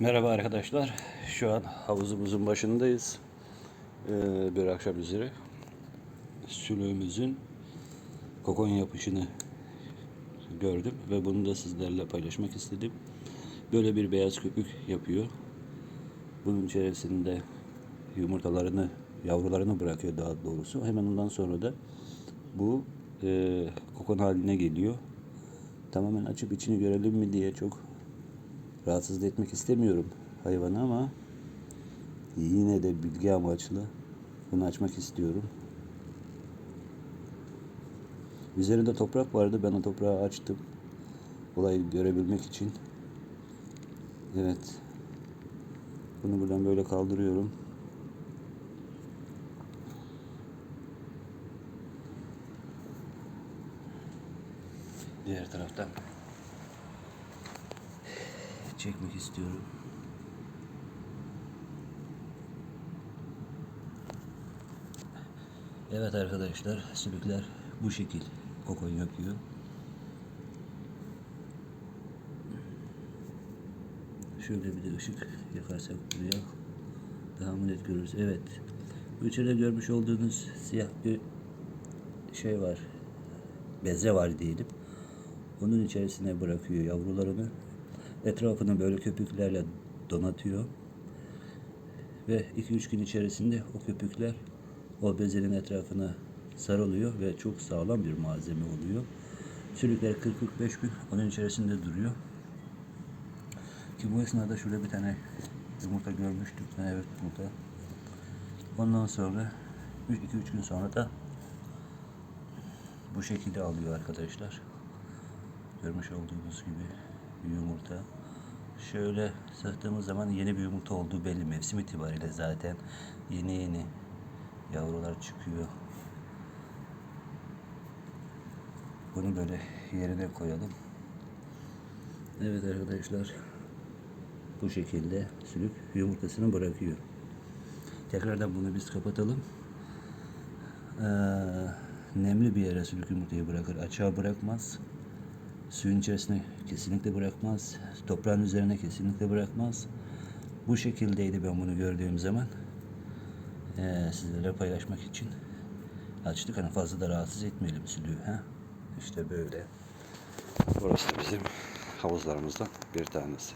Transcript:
Merhaba arkadaşlar. Şu an havuzumuzun başındayız. Ee, bir akşam üzeri. Sülüğümüzün kokon yapışını gördüm ve bunu da sizlerle paylaşmak istedim. Böyle bir beyaz köpük yapıyor. Bunun içerisinde yumurtalarını, yavrularını bırakıyor daha doğrusu. Hemen ondan sonra da bu e, kokon haline geliyor. Tamamen açıp içini görelim mi diye çok rahatsız etmek istemiyorum hayvanı ama yine de bilgi amaçlı bunu açmak istiyorum. Üzerinde toprak vardı. Ben o toprağı açtım. Olayı görebilmek için. Evet. Bunu buradan böyle kaldırıyorum. Diğer taraftan çekmek istiyorum. Evet arkadaşlar, sülükler bu şekil kokon yapıyor. Şöyle bir de ışık yakarsak buraya daha net görürüz. Evet. Bu içeride görmüş olduğunuz siyah bir şey var. Beze var diyelim. Onun içerisine bırakıyor yavrularını. Etrafını böyle köpüklerle donatıyor. Ve 2-3 gün içerisinde o köpükler o bezenin etrafına sarılıyor ve çok sağlam bir malzeme oluyor. Sülükler 40-45 gün onun içerisinde duruyor. Ki bu esnada şurada bir tane yumurta görmüştük. Evet yumurta. Ondan sonra 2-3 gün sonra da bu şekilde alıyor arkadaşlar. Görmüş olduğunuz gibi bir yumurta. Şöyle sıktığımız zaman yeni bir yumurta olduğu belli mevsim itibariyle zaten yeni yeni yavrular çıkıyor. Bunu böyle yerine koyalım. Evet arkadaşlar bu şekilde sülük yumurtasını bırakıyor. Tekrardan bunu biz kapatalım. Ee, nemli bir yere sülük yumurtayı bırakır. Açığa bırakmaz. Suyun içerisine kesinlikle bırakmaz. Toprağın üzerine kesinlikle bırakmaz. Bu şekildeydi ben bunu gördüğüm zaman. Ee, sizlere paylaşmak için açtık. Hani fazla da rahatsız etmeyelim sülüğü. Ha? İşte böyle. Burası bizim havuzlarımızdan bir tanesi.